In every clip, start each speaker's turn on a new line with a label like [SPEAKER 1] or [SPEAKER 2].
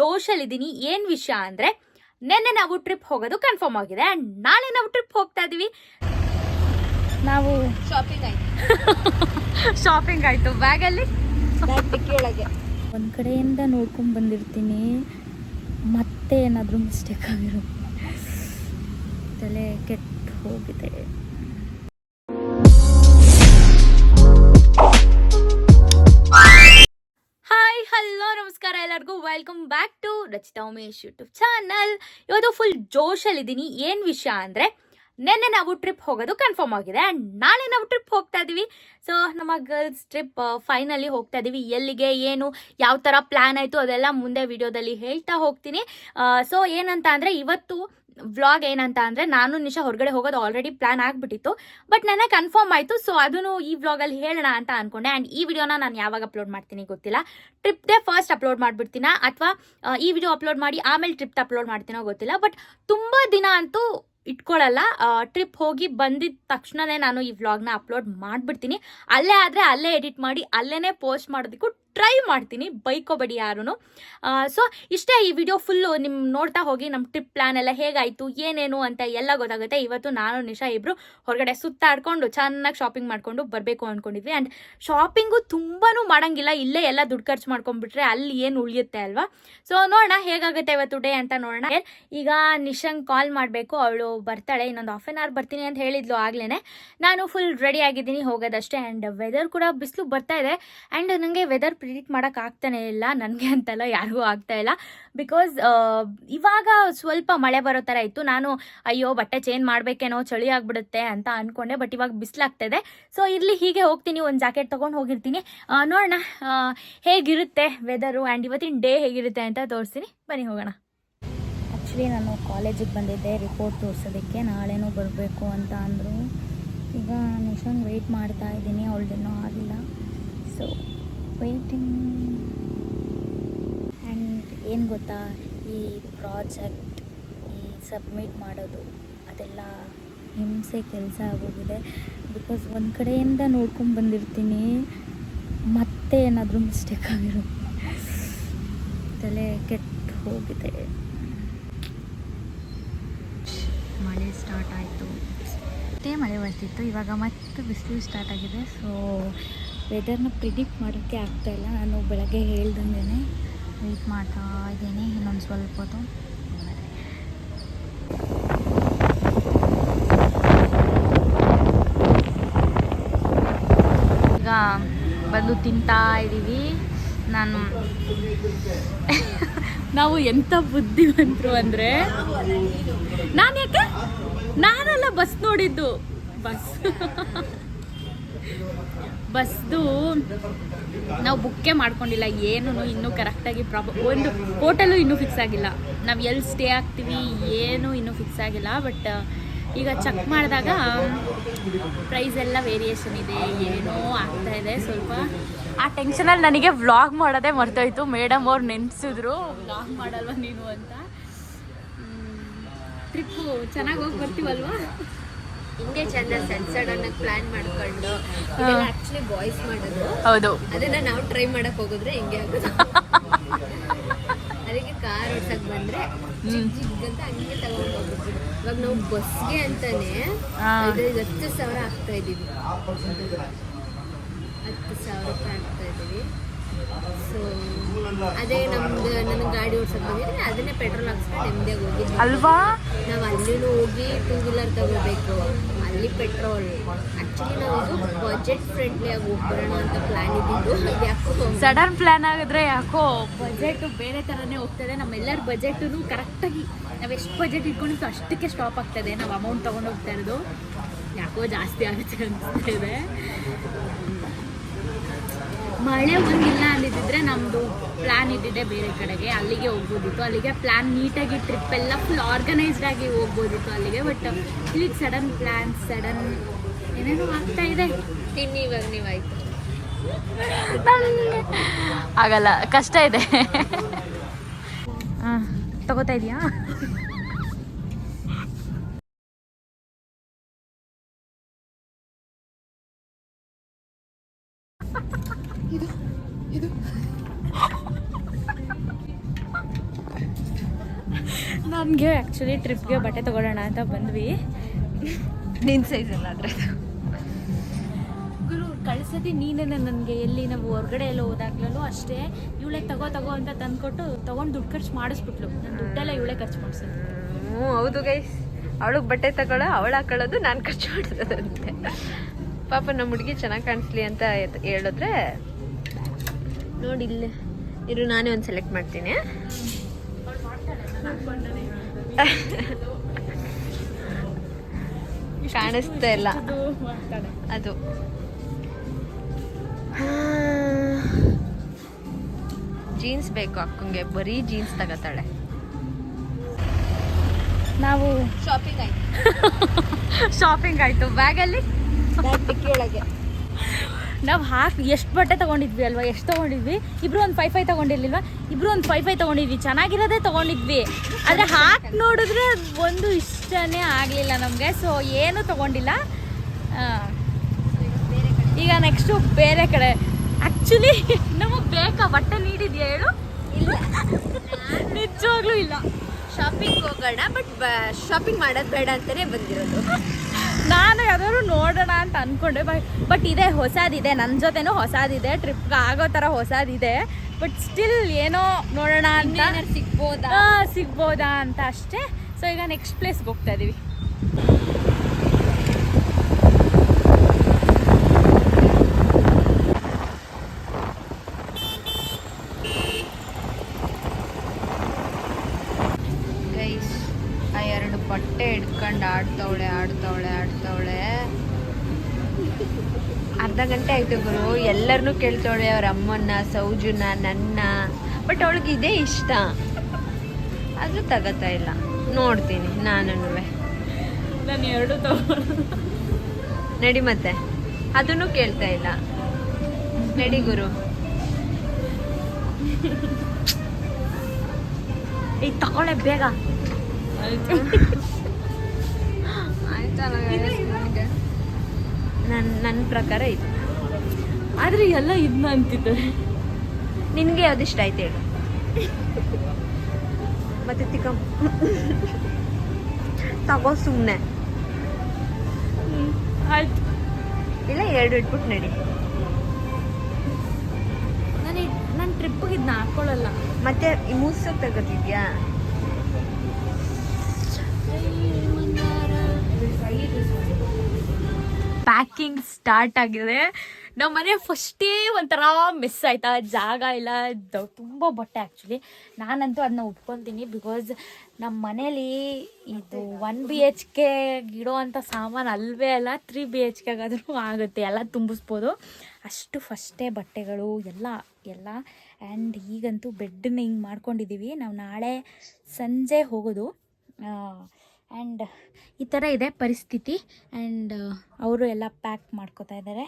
[SPEAKER 1] ಜೋಶಲ್ಲಿದ್ದೀನಿ. ಏನು ವಿಷಯ ಅಂದರೆ ನಿನ್ನೆ ನಾವು ಟ್ರಿಪ್ ಹೋಗೋದು ಕನ್ಫರ್ಮ್ ಆಗಿದೆ ಆ್ಯಂಡ್ ನಾಳೆ ನಾವು ಟ್ರಿಪ್ ಹೋಗ್ತಾ ಇದ್ದೀವಿ. ನಾವು
[SPEAKER 2] ಶಾಪಿಂಗ್ ಆಯ್ತು.
[SPEAKER 1] ಶಾಪಿಂಗ್ ಆಯಿತು. ಬ್ಯಾಗಲ್ಲಿ
[SPEAKER 2] ಕೆಳಗೆ.
[SPEAKER 1] ಒಂದು ಕಡೆಯಿಂದ ನೋಡ್ಕೊಂಡು ಬಂದಿರ್ತೀನಿ. ಮತ್ತೆ ಏನಾದರೂ ಮಿಸ್ಟೇಕ್ ಆಗಿರೋ ತಲೆ ಕೆಟ್ಟು ಹೋಗಿದೆ. Welcome back to Rachita Umesh YouTube channel. ಇವತ್ತು ಫುಲ್ ಜೋಶಲ್ಲಿದ್ದೀನಿ. ಏನು ವಿಷಯ ಅಂದರೆ, ನಿನ್ನೆ ನಾವು ಟ್ರಿಪ್ ಹೋಗೋದು ಕನ್ಫರ್ಮ್ ಆಗಿದೆ. ಆ್ಯಂಡ್ ನಾಳೆ ನಾವು ಟ್ರಿಪ್ ಹೋಗ್ತಾ ಇದ್ದೀವಿ. ಸೊ ನಮ್ಮ ಗರ್ಲ್ಸ್ ಟ್ರಿಪ್ ಫೈನಲಿ ಹೋಗ್ತಾ ಇದ್ದೀವಿ. ಎಲ್ಲಿಗೆ, ಏನು ಯಾವ ಥರ ಪ್ಲ್ಯಾನ್ ಆಯಿತು ಅದೆಲ್ಲ ಮುಂದೆ ವಿಡಿಯೋದಲ್ಲಿ ಹೇಳ್ತಾ ಹೋಗ್ತೀನಿ. ಸೊ ಏನಂತ ಅಂದರೆ, ಇವತ್ತು ವ್ಲಾಗ್ ಏನಂತ ಅಂದರೆ ನಾನು ನಿಶಾ ಹೊರಗಡೆ ಹೋಗೋದು ಆಲ್ರೆಡಿ ಪ್ಲ್ಯಾನ್ ಆಗಿಬಿಟ್ಟಿತ್ತು ಬಟ್ ನನಗೆ ಕನ್ಫರ್ಮ್ ಆಯಿತು ಸೊ ಅದನ್ನು ಈ ವ್ಲಾಗಲ್ಲಿ ಹೇಳೋಣ ಅಂತ ಅಂದ್ಕೊಂಡೆ ಆ್ಯಂಡ್ ಈ ವಿಡಿಯೋನ ನಾನು ಯಾವಾಗ ಅಪ್ಲೋಡ್ ಮಾಡ್ತೀನಿ ಗೊತ್ತಿಲ್ಲ. ಟ್ರಿಪ್ದೇ ಫಸ್ಟ್ ಅಪ್ಲೋಡ್ ಮಾಡಿಬಿಡ್ತೀನ? ಅಥವಾ ಈ ವಿಡಿಯೋ ಅಪ್ಲೋಡ್ ಮಾಡಿ ಆಮೇಲೆ ಟ್ರಿಪ್ ಅಪ್ಲೋಡ್ ಮಾಡ್ತೀನೋ ಗೊತ್ತಿಲ್ಲ ಬಟ್ ತುಂಬ ದಿನ ಅಂತೂ ಇಟ್ಕೊಳ್ಳಲ್ಲ ಟ್ರಿಪ್ ಹೋಗಿ ಬಂದಿದ ತಕ್ಷಣನೇ ನಾನು ಈ ವ್ಲಾಗ್ನ ಅಪ್ಲೋಡ್ ಮಾಡಿಬಿಡ್ತೀನಿ. ಅಲ್ಲೇ ಆದರೆ ಅಲ್ಲೇ ಎಡಿಟ್ ಮಾಡಿ ಅಲ್ಲೇ ಪೋಸ್ಟ್ ಮಾಡೋದಕ್ಕೂ ಟ್ರೈ ಮಾಡ್ತೀನಿ, ಬೈಕೋಬೇಡಿ ಯಾರೂ ಸೊ ಇಷ್ಟೇ ಈ ವಿಡಿಯೋ ಫುಲ್ಲು ನಿಮ್ಮ ನೋಡ್ತಾ ಹೋಗಿ ನಮ್ಮ ಟ್ರಿಪ್ ಪ್ಲ್ಯಾನ್ ಎಲ್ಲ ಹೇಗಾಯಿತು, ಏನೇನು ಅಂತ ಎಲ್ಲ ಗೊತ್ತಾಗುತ್ತೆ. ಇವತ್ತು ನಾನು, ನಿಶಾ ಇಬ್ಬರು ಹೊರಗಡೆ ಸುತ್ತಾಡ್ಕೊಂಡು, ಚೆನ್ನಾಗಿ ಶಾಪಿಂಗ್ ಮಾಡಿಕೊಂಡು ಬರಬೇಕು ಅಂದ್ಕೊಂಡಿದ್ವಿ ಆ್ಯಂಡ್ ಶಾಪಿಂಗು ತುಂಬಾ ಮಾಡಂಗಿಲ್ಲ, ಇಲ್ಲೇ ಎಲ್ಲ ದುಡ್ಡು ಖರ್ಚು ಮಾಡ್ಕೊಂಡ್ಬಿಟ್ರೆ ಅಲ್ಲಿ ಏನು ಉಳಿಯುತ್ತೆ ಅಲ್ವಾ? ಸೊ ನೋಡೋಣ ಹೇಗಾಗುತ್ತೆ ಇವತ್ತು ಡೇ ಅಂತ ನೋಡೋಣ. ಈಗ ನಿಶಂಗ್ ಕಾಲ್ ಮಾಡಬೇಕು, ಅವಳು ಬರ್ತಾಳೆ, ಇನ್ನೊಂದು ಹಾಫ್ ಆನ್ ಅವರ್ ಬರ್ತೀನಿ ಅಂತ ಹೇಳಿದ್ಲು ಆಗ್ಲೇ ನಾನು ಫುಲ್ ರೆಡಿ ಆಗಿದ್ದೀನಿ ಹೋಗೋದಷ್ಟೇ. ಆ್ಯಂಡ್ ವೆದರ್ ಕೂಡ ಬಿಸಿಲು ಬರ್ತಾ ಇದೆ. ಆ್ಯಂಡ್ ನನಗೆ ವೆದರ್ ಪ್ರಿಡಿಕ್ಟ್ ಮಾಡೋಕೆ ಆಗ್ತಾನೆ ಇಲ್ಲ, ನನಗೆ ಅಂತಲ್ಲ ಯಾರಿಗೂ ಆಗ್ತಾ ಇಲ್ಲ. ಬಿಕಾಸ್ ಇವಾಗ ಸ್ವಲ್ಪ ಮಳೆ ಬರೋ ಥರ ಇತ್ತು. ನಾನು, ಅಯ್ಯೋ, ಬಟ್ಟೆ ಚೇಂಜ್ ಮಾಡಬೇಕೇನೋ, ಚಳಿ ಆಗಿಬಿಡುತ್ತೆ ಅಂತ ಅಂದ್ಕೊಂಡೆ ಬಟ್ ಇವಾಗ ಬಿಸಿಲಾಗ್ತಿದೆ. ಸೊ ಇರಲಿ, ಹೀಗೆ ಹೋಗ್ತೀನಿ, ಒಂದು ಜಾಕೆಟ್ ತೊಗೊಂಡು ಹೋಗಿರ್ತೀನಿ. ನೋಡೋಣ ಹೇಗಿರುತ್ತೆ ವೆದರು ಆ್ಯಂಡ್ ಇವತ್ತಿನ ಡೇ ಹೇಗಿರುತ್ತೆ ಅಂತ ತೋರಿಸ್ತೀನಿ. ಬನ್ನಿ, ಹೋಗೋಣ. ಆ್ಯಕ್ಚುಲಿ ನಾನು ಕಾಲೇಜಿಗೆ ಬಂದಿದ್ದೆ ರಿಪೋರ್ಟ್ ತೋರಿಸೋದಕ್ಕೆ. ನಾಳೆನೂ ಬರಬೇಕು ಅಂತ ಅಂದರು. ಈಗ ನಿಶಂಗ್ ವೆಯ್ಟ್ ಮಾಡ್ತಾ ಇದ್ದೀನಿ ಅವಳದೇನೂ ಆಗಿಲ್ಲ ಸೊ ವೆಯ್ಟಿಂಗ್ ಆ್ಯಂಡ್ ಏನು ಗೊತ್ತಾ? ಈ ಪ್ರಾಜೆಕ್ಟ್ ಈ ಸಬ್ಮಿಟ್ ಮಾಡೋದು, ಅದೆಲ್ಲ ಹಿಂಸೆ ಕೆಲಸ ಆಗೋಗಿದೆ. ಬಿಕಾಸ್ ಒಂದು ಕಡೆಯಿಂದ ನೋಡ್ಕೊಂಡು ಬಂದಿರ್ತೀನಿ, ಮತ್ತೆ ಏನಾದರೂ ಮಿಸ್ಟೇಕ್ ಆಗಿರೋ ತಲೆ ಕೆಟ್ಟು ಹೋಗಿದೆ. ಮಳೆ ಸ್ಟಾರ್ಟ್ ಆಯಿತು. ಮತ್ತೆ ಮಳೆ ಬರ್ತಿತ್ತು, ಇವಾಗ ಮತ್ತೆ ಬಿಸಿಲು ಸ್ಟಾರ್ಟ್ ಆಗಿದೆ. ಸೊ ವೆದರ್ನ ಪ್ರಿಡಿಕ್ಟ್ ಮಾಡೋಕ್ಕೆ ಆಗ್ತಾಯಿಲ್ಲ ನಾನು ಬೆಳಗ್ಗೆ ಹೇಳ್ದಂಗೆ ವೆಯ್ಟ್ ಮಾಡ್ತಾ ಇದ್ದೀನಿ. ಇನ್ನೊಂದು ಸ್ವಲ್ಪ ಹೊತ್ತು. ಈಗ ಬಂದು ತಿಂತಾ ಇದ್ದೀವಿ. ನಾನು ನಾವು ಎಂಥ ಬುದ್ಧಿವಂತರು ಅಂದರೆ ನಾನು ಯಾಕೆ? ನಾನಲ್ಲ ಬಸ್ ನೋಡಿದ್ದು. ಬಸ್. ಬಸ್ದು ನಾವು ಬುಕ್ಕೇ ಮಾಡ್ಕೊಂಡಿಲ್ಲ ಏನೂ ಇನ್ನೂ ಕರೆಕ್ಟಾಗಿ ಪ್ರಾಬ ಒಂದು ಹೋಟೆಲು ಇನ್ನೂ ಫಿಕ್ಸ್ ಆಗಿಲ್ಲ. ನಾವು ಎಲ್ಲಿ ಸ್ಟೇ ಆಗ್ತೀವಿ ಏನೂ ಇನ್ನೂ ಫಿಕ್ಸ್ ಆಗಿಲ್ಲ ಬಟ್ ಈಗ ಚೆಕ್ ಮಾಡಿದಾಗ ಪ್ರೈಸ್ ಎಲ್ಲ ವೇರಿಯೇಷನ್ ಇದೆ ಏನೋ ಆಗ್ತಾ ಇದೆ ಸ್ವಲ್ಪ. ಆ ಟೆನ್ಷನಲ್ಲಿ ನನಗೆ ವ್ಲಾಗ್ ಮಾಡೋದೇ ಮರ್ತೋಯ್ತು. ಮೇಡಮ್ ಅವ್ರು ನೆನೆಸಿದ್ರು ವ್ಲಾಗ್ ಮಾಡಲ್ವ ನೀನು ಅಂತ. ಟ್ರಿಪ್ಪು ಚೆನ್ನಾಗಿ ಹೋಗಿ ಬರ್ತೀವಲ್ವಾ?
[SPEAKER 2] ಹಿಂಗೆ ಚಂದ ಸೆನ್ಸರ್ಡ್ ಆಗಿ ಪ್ಲಾನ್ ಮಾಡ್ಕೊಂಡು ಆಕ್ಚುಲಿ ಬಾಯ್ಸ್ ಮಾಡೋದು.
[SPEAKER 1] ಹೌದು.
[SPEAKER 2] ಅದನ್ನ ನಾವು ಟ್ರೈ ಮಾಡಕ್ ಹೋಗಿದ್ರೆ ಹಿಂಗೆ ಆಗೋದು ಅದಕ್ಕೆ ಕಾರ್ ಓಡ್ಸಕ್ ಬಂದ್ರೆ ಅಂತ ಹಂಗೆ ತಗೊಂಡ್ ಹೋಗ್ತೀವಿ ಇವಾಗ ನಾವು ಬಸ್ಗೆ ಅಂತಾನೆ ಹತ್ತು ಸಾವಿರ ಆಗ್ತಾ ಇದೀವಿ ಹತ್ತು ಸಾವಿರ ಆಗ್ತಾ ಇದೀವಿ ಸೊ ಅದೇ ನಮ್ದು ನನ್ನ ಗಾಡಿ ಓಡ್ಸಕ್ ಬಂದಿದ್ರೆ ಅದನ್ನೇ ಪೆಟ್ರೋಲ್ ಹಾಕ್ಸ್ಕೊಂಡು ನೆಮ್ಮದಿಯಾಗಿ ಹೋಗಿದ್ವಿ.
[SPEAKER 1] ಅಲ್ವಾ?
[SPEAKER 2] ನಾವು ಅಲ್ಲಿನೂ ಹೋಗಿ ಟೂ ವೀಲರ್ ತಗೋಬೇಕು. ಅಲ್ಲಿ ಪೆಟ್ರೋಲ್ ಆಕ್ಚುಲಿ ನಾವು ಬಜೆಟ್ ಫ್ರೆಂಡ್ಲಿ ಆಗಿ ಹೋಗ್ಬರೋಣ ಅಂತ ಪ್ಲಾನ್ ಇದ್ದಿದ್ದು. ಅದು ಯಾಕೋ?
[SPEAKER 1] ಸಡನ್ ಪ್ಲಾನ್ ಆಗಿದ್ರೆ ಯಾಕೋ ಬಜೆಟ್ ಬೇರೆ ಥರನೇ ಹೋಗ್ತದೆ. ನಮ್ಮೆಲ್ಲರ ಬಜೆಟು ಕರೆಕ್ಟಾಗಿ ನಾವು ಎಷ್ಟು ಬಜೆಟ್ ಇಟ್ಕೊಂಡಿತ್ತು ಅಷ್ಟಕ್ಕೆ ಸ್ಟಾಪ್ ಆಗ್ತದೆ. ನಾವು ಅಮೌಂಟ್ ತೊಗೊಂಡು ಹೋಗ್ತಾ ಇರೋದು. ಯಾಕೋ ಜಾಸ್ತಿ ಆಗುತ್ತೆ ಅನಿಸ್ತಾ ಇದೆ. ಮಳೆ ಒಂದಿಲ್ಲ ಅಂದಿದ್ದಿದ್ರೆ ನಮ್ಮದು ಪ್ಲ್ಯಾನ್ ಇದ್ದಿದ್ದೆ ಬೇರೆ ಕಡೆಗೆ. ಅಲ್ಲಿಗೆ ಹೋಗ್ಬೋದಿತ್ತು. ಅಲ್ಲಿಗೆ ಪ್ಲ್ಯಾನ್ ನೀಟಾಗಿ ಟ್ರಿಪ್ ಎಲ್ಲ ಫುಲ್ ಆರ್ಗನೈಸ್ಡ್ ಆಗಿ ಹೋಗ್ಬೋದಿತ್ತು ಅಲ್ಲಿಗೆ ಬಟ್ ಇಲ್ಲಿಗೆ ಸಡನ್ ಪ್ಲ್ಯಾನ್ ಸಡನ್ ಏನೇನೋ ಆಗ್ತಾ ಇದೆ.
[SPEAKER 2] ತಿನ್ನಿ ಇವಾಗ ನೀವಾಯ್ತು.
[SPEAKER 1] ಆಗಲ್ಲ ಕಷ್ಟ ಇದೆ. ಹಾಂ ತಗೋತಾ ಇದೆಯಾ? ನನಗೆ ಆ್ಯಕ್ಚುಲಿ ಟ್ರಿಪ್ಗೆ ಬಟ್ಟೆ ತೊಗೊಳ್ಳೋಣ ಅಂತ ಬಂದ್ವಿ.
[SPEAKER 2] ನಿನ್ನ ಸೈಜ್ ಎಲ್ಲ ಆದರೆ.
[SPEAKER 1] ಗುರು ಕಳ್ಸತಿ ನೀನೇ ನನಗೆ ಎಲ್ಲಿ ನಾವು ಹೊರಗಡೆ ಎಲ್ಲ ಹೋದಾಗ್ಲೂ ಅಷ್ಟೇ ಇವಳೆ ತಗೋ ತಗೋ ಅಂತ ತಂದ್ಕೊಟ್ಟು ತೊಗೊಂಡು ದುಡ್ಡು ಖರ್ಚು ಮಾಡಿಸ್ಬಿಟ್ಲು. ನನ್ನ ದುಡ್ಡೆಲ್ಲ ಇವಳೆ ಖರ್ಚು ಮಾಡಿಸೋದು
[SPEAKER 2] ಹ್ಞೂ ಹೌದು ಗೈಸ್ ಅವಳಿಗೆ ಬಟ್ಟೆ ತಗೊಳ್ಳೋ ಅವಳು ಹಾಕೊಳ್ಳೋದು ನಾನು ಖರ್ಚು ಮಾಡಿಸೋದಂತೆ ಪಾಪ ನಮ್ಮ ಹುಡುಗಿ ಚೆನ್ನಾಗಿ ಕಾಣಿಸ್ಲಿ ಅಂತ ಹೇಳಿದ್ರೆ ನೋಡಿ ಇಲ್ಲೇ ಇರು ನಾನೇ ಒಂದು ಸೆಲೆಕ್ಟ್ ಮಾಡ್ತೀನಿ. ಕಾಣಿಸ್ತಾ ಇಲ್ಲ. ಅದು. ಜೀನ್ಸ್ ಬೇಕು ಅಕ್ಕಂಗೆ. ಬರೀ ಜೀನ್ಸ್ ತಗೋತಾಳೆ.
[SPEAKER 1] ನಾವು
[SPEAKER 2] ಶಾಪಿಂಗ್ ಆಯ್ತು.
[SPEAKER 1] ಶಾಪಿಂಗ್ ಆಯ್ತು. ಬ್ಯಾಗಲ್ಲಿ
[SPEAKER 2] ಒಳಗೆ
[SPEAKER 1] ನಾವು ಹಾಕಿ, ಎಷ್ಟು ಬಟ್ಟೆ ತೊಗೊಂಡಿದ್ವಿ ಅಲ್ವಾ? ಎಷ್ಟು ತೊಗೊಂಡಿದ್ವಿ? ಇಬ್ರು ಒಂದು ಫೈವ್ ಫೈವ್ ತೊಗೊಂಡಿರ್ಲಿಲ್ವಾ? ಇಬ್ರು ಒಂದು ಫೈವ್ ಫೈವ್ ತೊಗೊಂಡಿದ್ವಿ. ಚೆನ್ನಾಗಿರೋದೇ ತೊಗೊಂಡಿದ್ವಿ. ಆದರೆ ಹಾಕಿ ನೋಡಿದ್ರೆ ಒಂದು ಇಷ್ಟನೇ ಆಗಲಿಲ್ಲ ನಮಗೆ. ಸೊ ಏನೂ ತೊಗೊಂಡಿಲ್ಲ. ಈಗ ನೆಕ್ಸ್ಟು ಬೇರೆ ಕಡೆ. ಆ್ಯಕ್ಚುಲಿ ನಮಗೆ ಬೇಕಾ? ಬಟ್ಟೆ ನೀಡಿದ್ಯಾ ಹೇಳು?
[SPEAKER 2] ಇಲ್ಲ.
[SPEAKER 1] ನಿಜವಾಗ್ಲೂ ಇಲ್ಲ.
[SPEAKER 2] ಶಾಪಿಂಗ್ ಹೋಗೋಣ ಬಟ್ ಶಾಪಿಂಗ್ ಮಾಡೋದು ಬೇಡ ಅಂತಲೇ ಬಂದಿರೋದು.
[SPEAKER 1] ನಾನು ಯಾವ್ದಾದ್ರು ನೋಡೋಣ ಅಂತ ಅನ್ಕೊಂಡೆ ಬಟ್ ಇದೆ ಹೊಸದಿದೆ. ನನ್ನ ಜೊತೆನೂ ಹೊಸದಿದೆ ಟ್ರಿಪ್ಗೆ ಆಗೋ ಥರ ಹೊಸದಿದೆ. ಬಟ್ ಸ್ಟಿಲ್ ಏನೋ ನೋಡೋಣ ಅಂತ.
[SPEAKER 2] ಸಿಗ್ಬೋದಾ?
[SPEAKER 1] ಸಿಗ್ಬೋದಾ ಅಂತ ಅಷ್ಟೇ. ಸೊ ಈಗ ನೆಕ್ಸ್ಟ್ ಪ್ಲೇಸ್ಗೆ ಹೋಗ್ತಾ ಇದೀವಿ
[SPEAKER 2] ಗೈಸ್ ಆ ಎರಡು ಬಟ್ಟೆ ಹಿಡ್ಕೊಂಡು ಆಡ್ತವಳೆ ಆಡ್ತವಳೆ ಆಡ್ತವಳೆ ಅರ್ಧ ಗಂಟೆ ಆಯ್ತು ಗುರು ಎಲ್ಲರನ್ನೂ ಕೇಳ್ತಾಳೆ ಅವ್ರ ಅಮ್ಮನ್ನ ಸೌಜುನ ನನ್ನ. ಬಟ್ ಅವಳಿಗೆ ಇದೇ ಇಷ್ಟ. ಅದು ತಗೋತಾ ಇಲ್ಲ. ನೋಡ್ತೀನಿ ನಾನು
[SPEAKER 1] ನಾನು ಎರಡು
[SPEAKER 2] ನಡಿ ಮತ್ತೆ. ಅದನ್ನು ಕೇಳ್ತಾ ಇಲ್ಲ. ನಡಿ ಗುರು.
[SPEAKER 1] ಈ ತಗೊಳ್ಳೆ ಬೇಗ.
[SPEAKER 2] ನನ್ನ ನನ್ನ ಪ್ರಕಾರ ಇದು
[SPEAKER 1] ಆದರೆ ಎಲ್ಲ ಇದ್ನ ಅಂತಿದ್ದಾರೆ.
[SPEAKER 2] ನಿನಗೆ ಯಾವ್ದು ಇಷ್ಟ ಆಯ್ತು ಹೇಳು. ಮತ್ತೆ ತಿಕ್ಕ ತಗೋ ಸುಮ್ಮನೆ
[SPEAKER 1] ಆಯ್ತು.
[SPEAKER 2] ಇಲ್ಲ ಎರಡು ಇಟ್ಬಿಟ್ಟು ನಡಿ.
[SPEAKER 1] ನಾನು ನನ್ನ ಟ್ರಿಪ್ಪಿಗೆ ಇದನ್ನ ಹಾಕೊಳ್ಳಲ್ಲ.
[SPEAKER 2] ಮತ್ತೆ ಈ ಮೂಸಕ್ ತಗೋತಿದ್ಯಾ
[SPEAKER 1] ಪ್ಯಾಕಿಂಗ್ ಸ್ಟಾರ್ಟ್ ಆಗಿದೆ. ನಮ್ಮ ಮನೆ ಫಸ್ಟೇ ಒಂಥರ ಮಿಸ್ ಆಯ್ತಾ? ಜಾಗ ಇಲ್ಲ ತುಂಬ ಬಟ್ಟೆ ಆ್ಯಕ್ಚುಲಿ ನಾನಂತೂ ಅದನ್ನ ಒಪ್ಕೊತೀನಿ ಬಿಕಾಸ್ ನಮ್ಮ ಮನೇಲಿ ಇದು ಒನ್ ಬಿ ಎಚ್ ಕೆ ಇಡೋವಂಥ ಸಾಮಾನು ಅಲ್ವೇ ಅಲ್ಲ ತ್ರೀ ಬಿ ಎಚ್ ಕೆಗಾದರೂ ಆಗುತ್ತೆ, ಎಲ್ಲ ತುಂಬಿಸ್ಬೋದು. ಅಷ್ಟು ಫಸ್ಟೇ ಬಟ್ಟೆಗಳು, ಎಲ್ಲ ಎಲ್ಲ. ಆ್ಯಂಡ್ ಈಗಂತೂ ಬೆಡ್ಡನ್ನ ಹಿಂಗೆ ಮಾಡ್ಕೊಂಡಿದ್ದೀವಿ ನಾವು ನಾಳೆ ಸಂಜೆ ಹೋಗೋದು. ಆ್ಯಂಡ್ ಈ ಥರ ಇದೆ ಪರಿಸ್ಥಿತಿ. ಆ್ಯಂಡ್ ಅವರು ಎಲ್ಲ ಪ್ಯಾಕ್ ಮಾಡ್ಕೋತಾ ಇದ್ದಾರೆ.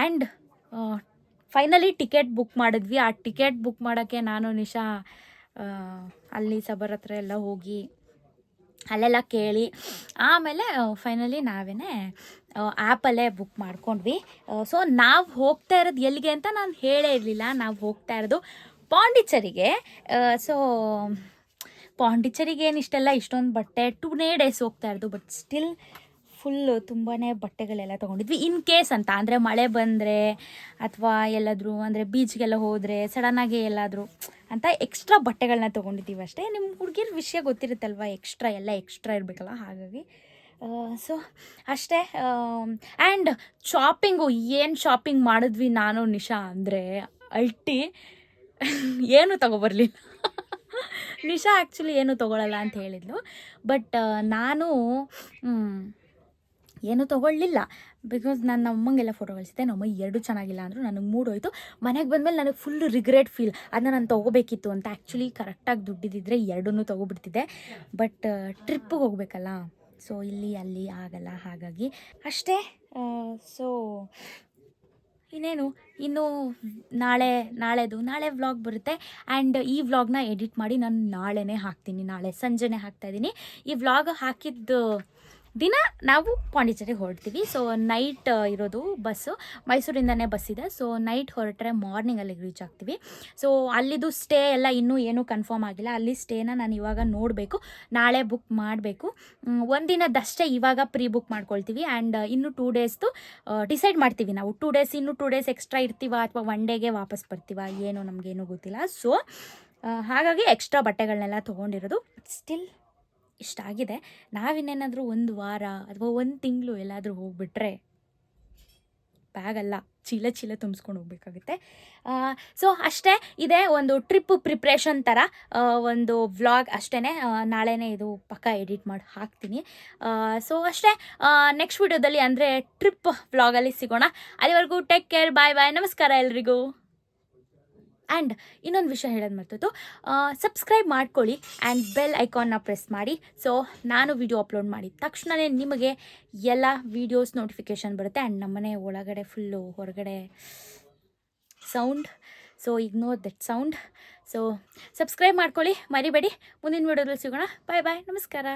[SPEAKER 1] ಆ್ಯಂಡ್ ಫೈನಲಿ ಟಿಕೆಟ್ ಬುಕ್ ಮಾಡಿದ್ವಿ. ಆ ಟಿಕೆಟ್ ಬುಕ್ ಮಾಡೋಕ್ಕೆ ನಾನು, ನಿಶಾ ಅಲ್ಲಿ ಸಬರ್ ಹತ್ರ ಎಲ್ಲ ಹೋಗಿ ಅಲ್ಲೆಲ್ಲ ಕೇಳಿ. ಆಮೇಲೆ ಫೈನಲಿ ನಾವೇ ಆ್ಯಪಲ್ಲೇ ಬುಕ್ ಮಾಡ್ಕೊಂಡ್ವಿ. ಸೊ ನಾವು ಹೋಗ್ತಾ ಇರೋದು ಎಲ್ಲಿಗೆ ಅಂತ ನಾನು ಹೇಳೇ ಇರಲಿಲ್ಲ. ನಾವು ಹೋಗ್ತಾ ಇರೋದು ಪಾಂಡಿಚೇರಿಗೆ. ಸೊ ಪಾಂಡಿಚೇರಿಗೆ ಏನು ಇಷ್ಟೆಲ್ಲ ಇಷ್ಟೊಂದು ಬಟ್ಟೆ ಟೂನೇ ಡೇಸ್ ಹೋಗ್ತಾ ಇರೋದು ಬಟ್ ಸ್ಟಿಲ್ ಫುಲ್ಲು ತುಂಬಾ ಬಟ್ಟೆಗಳೆಲ್ಲ ತೊಗೊಂಡಿದ್ವಿ. ಇನ್ ಕೇಸ್ ಅಂತ, ಅಂದರೆ ಮಳೆ ಬಂದರೆ ಅಥವಾ ಎಲ್ಲಾದರೂ, ಅಂದರೆ ಬೀಚ್ಗೆಲ್ಲ ಹೋದರೆ ಸಡನ್ನಾಗಿ ಎಲ್ಲಾದರೂ ಅಂತ ಎಕ್ಸ್ಟ್ರಾ ಬಟ್ಟೆಗಳನ್ನ ತೊಗೊಂಡಿದ್ದೀವಿ ಅಷ್ಟೇ. ನಿಮ್ಮ ಹುಡುಗಿರ ವಿಷಯ ಗೊತ್ತಿರುತ್ತಲ್ವ ಎಕ್ಸ್ಟ್ರಾ ಎಲ್ಲ ಎಕ್ಸ್ಟ್ರಾ ಇರಬೇಕಲ್ಲ, ಹಾಗಾಗಿ ಸೊ ಅಷ್ಟೇ ಆ್ಯಂಡ್ ಶಾಪಿಂಗು ಏನು ಶಾಪಿಂಗ್ ಮಾಡಿದ್ವಿ ನಾನು, ನಿಶಾ, ಅಂದರೆ ಅಲ್ಟಿ ಏನು ತಗೊಬರ್ಲಿಲ್ಲ. ನಿಶಾ ಆ್ಯಕ್ಚುಲಿ ಏನು ತೊಗೊಳಲ್ಲ ಅಂತ ಹೇಳಿದ್ಲು. ಬಟ್ ನಾನು ಏನು ತೊಗೊಳ್ಳಿಲ್ಲ. ಬಿಕಾಸ್ ನಾನು ನಮ್ಮಂಗೆಲ್ಲ ಫೋಟೋ ಕಳಿಸಿದ್ದೆ. ನಮ್ಮ ಎರಡು ಚೆನ್ನಾಗಿಲ್ಲ ಅಂದರು. ನನಗೆ ಮೂಡ್ ಹೋಯ್ತು ಮನೆಗೆ ಬಂದಮೇಲೆ ನನಗೆ ಫುಲ್ ರಿಗ್ರೆಟ್ ಫೀಲ್ ಅದನ್ನ ನಾನು ತೊಗೋಬೇಕಿತ್ತು ಅಂತ ಆ್ಯಕ್ಚುಲಿ ಕರೆಕ್ಟಾಗಿ ದುಡ್ಡಿದ್ದಿದ್ರೆ ಎರಡನ್ನೂ ತೊಗೊಬಿಡ್ತಿದ್ದೆ. ಬಟ್ ಟ್ರಿಪ್ಪಿಗೆ ಹೋಗ್ಬೇಕಲ್ಲ. ಸೊ ಇಲ್ಲಿ, ಅಲ್ಲಿ, ಆಗಲ್ಲ, ಹಾಗಾಗಿ. ಅಷ್ಟೇ. ಸೊ ಇನ್ನೇನು, ಇನ್ನು ನಾಳೆ, ನಾಳೆದು, ನಾಳೆ ವ್ಲಾಗ್ ಬರುತ್ತೆ. ಆ್ಯಂಡ್ ಈ ವ್ಲಾಗ್ನ ಎಡಿಟ್ ಮಾಡಿ ನಾನು ನಾಳೆನೇ ಹಾಕ್ತೀನಿ, ನಾಳೆ ಸಂಜೆನೇ ಹಾಕ್ತಾ ಇದ್ದೀನಿ ಈ ವ್ಲಾಗ್ ಹಾಕಿದ್ದು ದಿನ ನಾವು ಪಾಂಡಿಚೇರಿಗೆ ಹೊರಡ್ತೀವಿ. ಸೊ ನೈಟ್ ಇರೋದು ಬಸ್ಸು ಮೈಸೂರಿಂದನೇ ಬಸ್ ಇದೆ. ಸೊ ನೈಟ್ ಹೊರಟ್ರೆ ಮಾರ್ನಿಂಗ್ ಅಲ್ಲಿಗೆ ರೀಚ್ ಆಗ್ತೀವಿ. ಸೊ ಅಲ್ಲಿದು ಸ್ಟೇ ಎಲ್ಲ ಇನ್ನೂ ಏನೂ ಕನ್ಫರ್ಮ್ ಆಗಿಲ್ಲ. ಅಲ್ಲಿ ಸ್ಟೇನ ನಾನು ಇವಾಗ ನೋಡಬೇಕು. ನಾಳೆ ಬುಕ್ ಮಾಡಬೇಕು. ಒಂದಿನದಷ್ಟೇ ಇವಾಗ ಪ್ರೀ ಬುಕ್ ಮಾಡ್ಕೊಳ್ತೀವಿ. ಆ್ಯಂಡ್ ಇನ್ನು ಟೂ ಡೇಸ್ದು ಡಿಸೈಡ್ ಮಾಡ್ತೀವಿ ನಾವು. ಟೂ ಡೇಸ್ ಇನ್ನೂ ಟೂ ಡೇಸ್ ಎಕ್ಸ್ಟ್ರಾ ಇರ್ತೀವ ಅಥವಾ ಒನ್ ಡೇಗೆ ವಾಪಸ್ ಬರ್ತೀವ? ಏನೋ ನಮಗೇನೂ ಗೊತ್ತಿಲ್ಲ. ಸೊ ಹಾಗಾಗಿ ಎಕ್ಸ್ಟ್ರಾ ಬಟ್ಟೆಗಳನ್ನೆಲ್ಲ ತೊಗೊಂಡಿರೋದು. ಸ್ಟಿಲ್ ಇಷ್ಟ ಆಗಿದೆ. ನಾವಿನ್ನೇನಾದರೂ ಒಂದು ವಾರ ಅಥವಾ ಒಂದು ತಿಂಗಳು ಎಲ್ಲಾದರೂ ಹೋಗ್ಬಿಟ್ರೆ ಬ್ಯಾಗಲ್ಲ ಚೀಲ ಚೀಲ ತುಂಬಿಸ್ಕೊಂಡು ಹೋಗ್ಬೇಕಾಗುತ್ತೆ. ಸೊ ಅಷ್ಟೇ ಇದೆ ಒಂದು ಟ್ರಿಪ್ ಪ್ರಿಪ್ರೇಷನ್ ಥರ ಒಂದು ವ್ಲಾಗ್ ಅಷ್ಟೇ ನಾಳೆನೇ ಇದು ಪಕ್ಕ ಎಡಿಟ್ ಮಾಡಿ ಹಾಕ್ತೀನಿ. ಸೊ ಅಷ್ಟೇ ನೆಕ್ಸ್ಟ್ ವಿಡಿಯೋದಲ್ಲಿ ಅಂದರೆ ಟ್ರಿಪ್ ವ್ಲಾಗಲ್ಲಿ ಸಿಗೋಣ. ಅಲ್ಲಿವರೆಗೂ ಟೇಕ್ ಕೇರ್ ಬಾಯ್ ಬಾಯ್ ನಮಸ್ಕಾರ ಎಲ್ರಿಗೂ. ಆ್ಯಂಡ್ ಇನ್ನೊಂದು ವಿಷಯ ಹೇಳೋದು ಮರ್ತದ್ದು ಸಬ್ಸ್ಕ್ರೈಬ್ ಮಾಡ್ಕೊಳ್ಳಿ ಆ್ಯಂಡ್ ಬೆಲ್ ಐಕಾನ್ನ ಪ್ರೆಸ್ ಮಾಡಿ. ಸೊ ನಾನು ವಿಡಿಯೋ ಅಪ್ಲೋಡ್ ಮಾಡಿದ ತಕ್ಷಣವೇ ನಿಮಗೆ ಎಲ್ಲ ವೀಡಿಯೋಸ್ ನೋಟಿಫಿಕೇಶನ್ ಬರುತ್ತೆ ಆ್ಯಂಡ್ ನಮ್ಮನೆ ಒಳಗಡೆ ಫುಲ್ಲು ಹೊರಗಡೆ sound so ignore that sound so subscribe ಮಾಡ್ಕೊಳ್ಳಿ, ಮರಿಬೇಡಿ. ಮುಂದಿನ ವಿಡಿಯೋದಲ್ಲಿ ಸಿಗೋಣ. ಬಾಯ್ ಬಾಯ್ ನಮಸ್ಕಾರ.